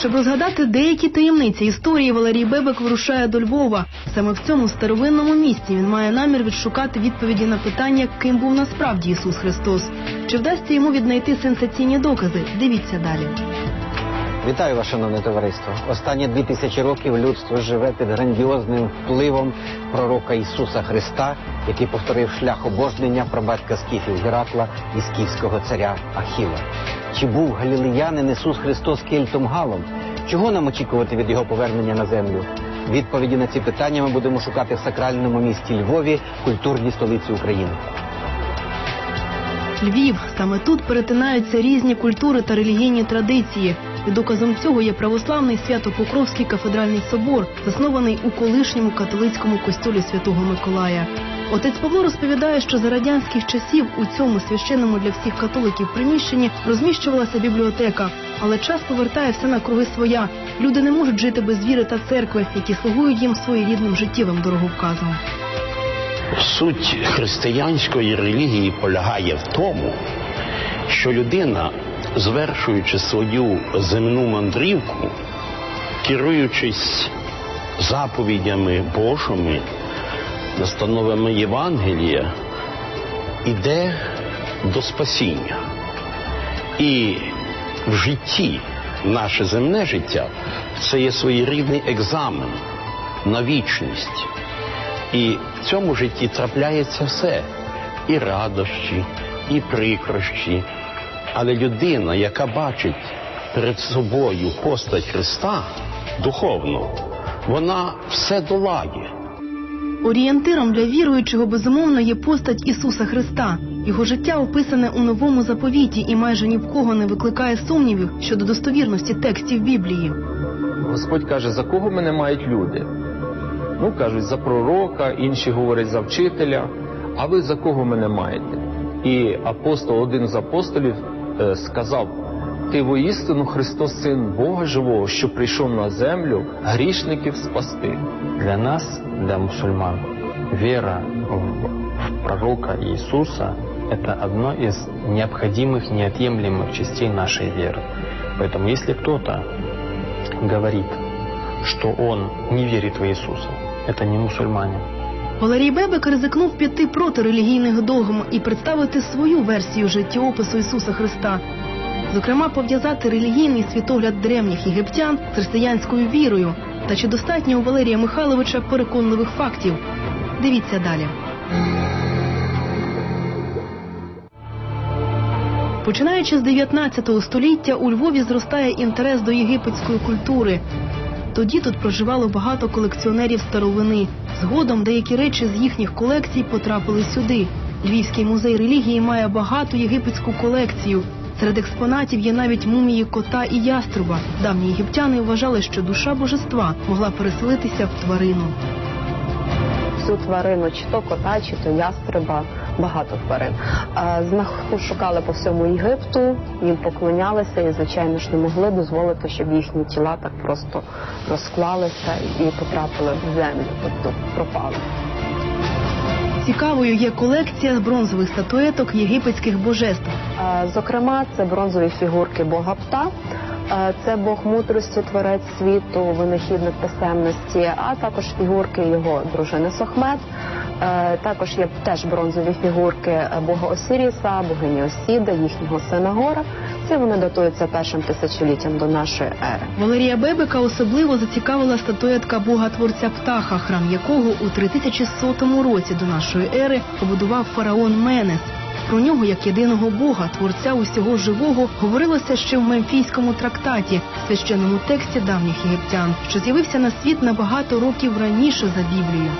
Щоб розгадати деякі таємниці історії, Валерій Бебек вирушає до Львова. Саме в цьому старовинному місці він має намір відшукати відповіді на питання, ким був насправді Ісус Христос. Чи вдасться йому віднайти сенсаційні докази? Дивіться далі. Вітаю вас, шановне товариство. Останні дві тисячі років людство живе під грандіозним впливом пророка Ісуса Христа, який повторив шлях обожнення прабатька скіфів Геракла і скіфського царя Ахіла. Чи був галілеянин Ісус Христос кельтом Галом? Чого нам очікувати від його повернення на землю? Відповіді на ці питання ми будемо шукати в сакральному місті Львові, культурній столиці України. Львів саме тут перетинаються різні культури та релігійні традиції. Доказом цього є православний Свято-Покровський кафедральний собор, заснований у колишньому католицькому костюлі Святого Миколая. Отець Павло розповідає, що за радянських часів у цьому священному для всіх католиків приміщенні розміщувалася бібліотека, але час повертає все на круги своя. Люди не можуть жити без віри та церкви, які слугують їм своєрідним життєвим дороговказом. Суть християнської релігії полягає в тому, що людина, звершуючи свою земну мандрівку, керуючись заповідями Божими, настановами Євангелія, іде до спасіння. І в житті, наше земне життя, це є своєрідний екзамен на вічність. І в цьому житті трапляється все і радощі, і прикрощі. Але людина, яка бачить перед собою постать Христа духовно, вона все долає. Орієнтиром для віруючого безумовно є постать Ісуса Христа. Його життя описане у новому заповіті і майже ні в кого не викликає сумнівів щодо достовірності текстів Біблії. Господь каже, за кого мене мають люди? Ну, кажуть, за пророка, інші говорять за вчителя. А ви за кого мене маєте? І апостол, один з апостолів, сказав: Ти воістину Христос, син Бога живого, що прийшов на землю грішників спасти. Для нас, для мусульман, вера в, в пророка Иисуса – это одно из необходимых, неотъемлемых частей нашей веры. Поэтому если кто-то говорит, что он не верит в Иисуса, это не мусульманин. Валерій Бебек ризикнув піти проти релігійних догм і представити свою версію життєопису Ісуса Христа. Зокрема, пов'язати релігійний світогляд древніх єгиптян з християнською вірою. Та чи достатньо у Валерія Михайловича переконливих фактів? Дивіться далі. Починаючи з 19 століття у Львові зростає інтерес до єгипетської культури. Тоді тут проживало багато колекціонерів старовини. Згодом деякі речі з їхніх колекцій потрапили сюди. Львівський музей релігії має багату єгипетську колекцію. Серед експонатів є навіть мумії кота і яструба. Давні єгиптяни вважали, що душа божества могла переселитися в тварину. Всю тварину, чи то кота, чи то ястреба, багато тварин. А, знах- Шукали по всьому Єгипту, їм поклонялися і, звичайно ж, не могли дозволити, щоб їхні тіла так просто розклалися і потрапили в землю, тобто пропали. Цікавою є колекція бронзових статуеток єгипетських божеств. Е, Зокрема, це бронзові фігурки Бога Пта. Е, Це Бог мудрості, творець світу, винахідник писемності, а також фігурки його дружини Сохмет. Е, Також є теж бронзові фігурки Бога Осіріса, богині Осіда, їхнього сина Гора. Це вони датуються першим тисячоліттям до нашої ери. Валерія Бебека особливо зацікавила статуетка бога творця птаха, храм якого у 3100 році до нашої ери побудував фараон Менес. Про нього як єдиного бога, творця усього живого, говорилося ще в мемфійському трактаті, священному тексті давніх єгиптян, що з'явився на світ набагато років раніше за Біблію.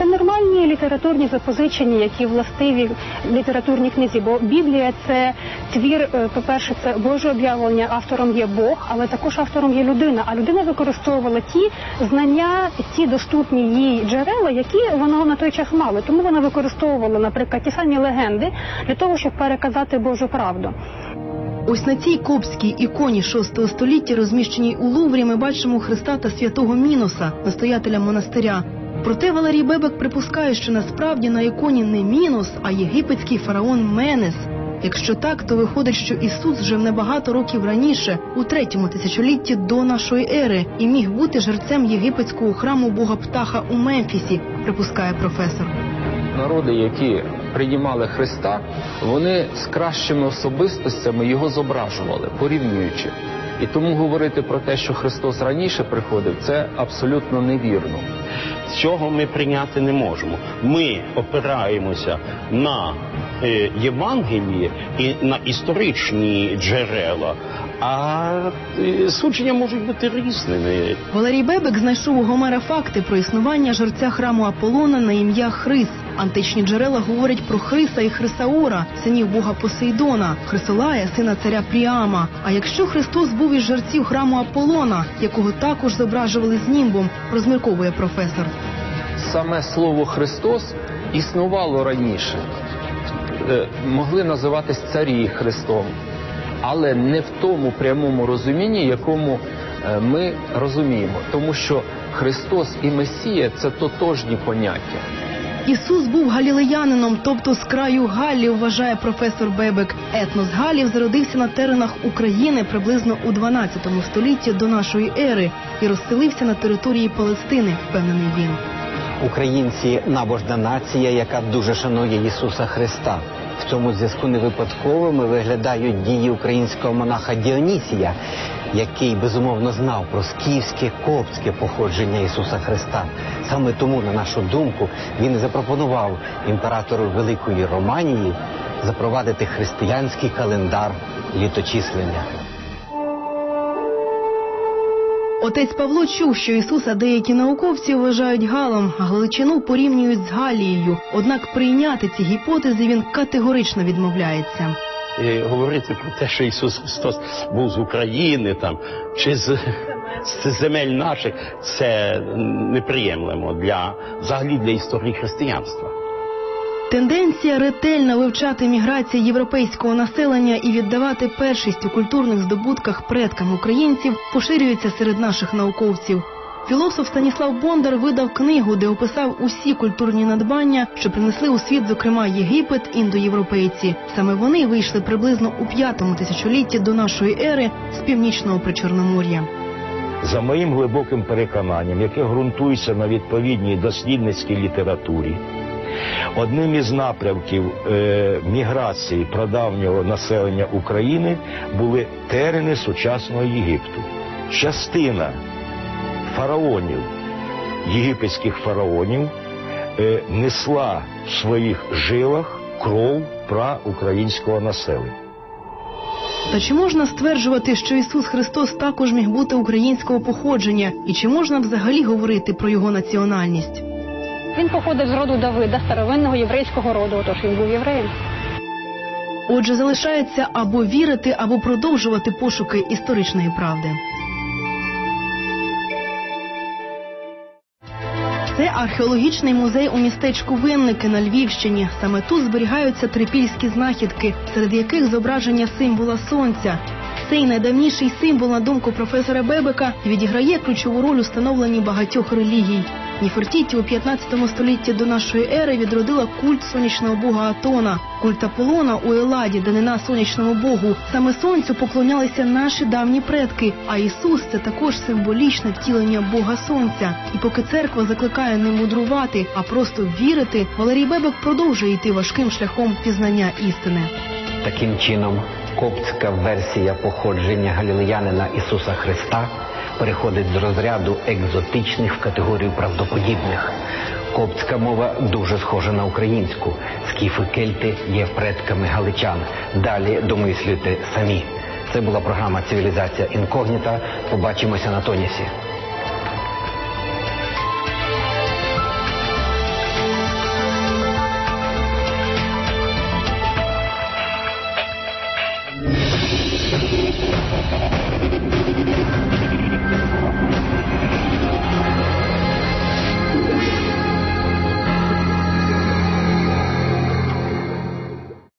Це нормальні літературні запозичення, які властиві літературній книзі. Бо Біблія це твір, е, по-перше, це Боже об'явлення. Автором є Бог, але також автором є людина. А людина використовувала ті знання, ті доступні їй джерела, які вона на той час мала. Тому вона використовувала, наприклад, ті самі легенди для того, щоб переказати Божу правду. Ось на цій копській іконі VI століття, розміщеній у Луврі, ми бачимо Христа та святого Міноса, настоятеля монастиря. Проте Валерій Бебек припускає, що насправді на іконі не Мінос, а єгипетський фараон Менес. Якщо так, то виходить, що Ісус жив небагато років раніше, у третьому тисячолітті до нашої ери, і міг бути жерцем єгипетського храму бога птаха у Мемфісі, припускає професор. Народи, які приймали Христа, вони з кращими особистостями його зображували, порівнюючи. І тому говорити про те, що Христос раніше приходив, це абсолютно невірно. Цього ми прийняти не можемо. Ми опираємося на е, Євангеліє і на історичні джерела, а е, судження можуть бути різними. Валерій Бебек знайшов у Гомера факти про існування жерця храму Аполлона на ім'я Хрис. Античні джерела говорять про Хриса і Хрисаора, синів бога Посейдона, Хрисолая, сина царя Пріама. А якщо Христос був із жерців храму Аполлона, якого також зображували з німбом, розмірковує професор. Саме слово Христос існувало раніше. Могли називатись царі Христом, але не в тому прямому розумінні, якому е, ми розуміємо. Тому що Христос і Месія це тотожні поняття. Ісус був галілеянином, тобто з краю Галлів, вважає професор Бебек. Етнос Галів зародився на теренах України приблизно у 12 столітті до нашої ери і розселився на території Палестини, впевнений він. Українці набожна нація, яка дуже шанує Ісуса Христа. В цьому зв'язку не випадковими виглядають дії українського монаха Діонісія, який безумовно знав про скіфське коптське походження Ісуса Христа. Саме тому, на нашу думку, він запропонував імператору Великої Романії запровадити християнський календар літочислення. Отець Павло чув, що Ісуса деякі науковці вважають Галом, а Галичину порівнюють з Галією. Однак прийняти ці гіпотези він категорично відмовляється. І говорити про те, що Ісус Христос був з України там чи з, з земель наших, це неприємлемо для взагалі для історії християнства. Тенденція ретельно вивчати міграції європейського населення і віддавати першість у культурних здобутках предкам українців поширюється серед наших науковців. Філософ Станіслав Бондар видав книгу, де описав усі культурні надбання, що принесли у світ, зокрема Єгипет, індоєвропейці. Саме вони вийшли приблизно у п'ятому тисячолітті до нашої ери з північного причорномор'я. За моїм глибоким переконанням, яке ґрунтується на відповідній дослідницькій літературі, одним із напрямків е, міграції прадавнього населення України були терени сучасного Єгипту. Частина фараонів, єгипетських фараонів, е, несла в своїх жилах кров праукраїнського населення. Та чи можна стверджувати, що Ісус Христос також міг бути українського походження, і чи можна взагалі говорити про його національність? Він походив з роду Давида, старовинного єврейського роду, отож він був євреєм. Отже, залишається або вірити, або продовжувати пошуки історичної правди. Це археологічний музей у містечку Винники на Львівщині. Саме тут зберігаються трипільські знахідки, серед яких зображення символа сонця. Цей найдавніший символ, на думку професора Бебека, відіграє ключову роль у становленні багатьох релігій. Ніфертіті у 15 столітті до нашої ери відродила культ сонячного бога Атона, культ Аполлона у Еладі, данина сонячному богу. Саме сонцю поклонялися наші давні предки. А Ісус це також символічне втілення Бога Сонця. І поки церква закликає не мудрувати, а просто вірити, Валерій Бебек продовжує йти важким шляхом пізнання істини. Таким чином, коптська версія походження галілеянина Ісуса Христа переходить з розряду екзотичних в категорію правдоподібних. Коптська мова дуже схожа на українську. Скіфи кельти є предками галичан. Далі домислюйте самі. Це була програма Цивілізація інкогніта. Побачимося на тонісі.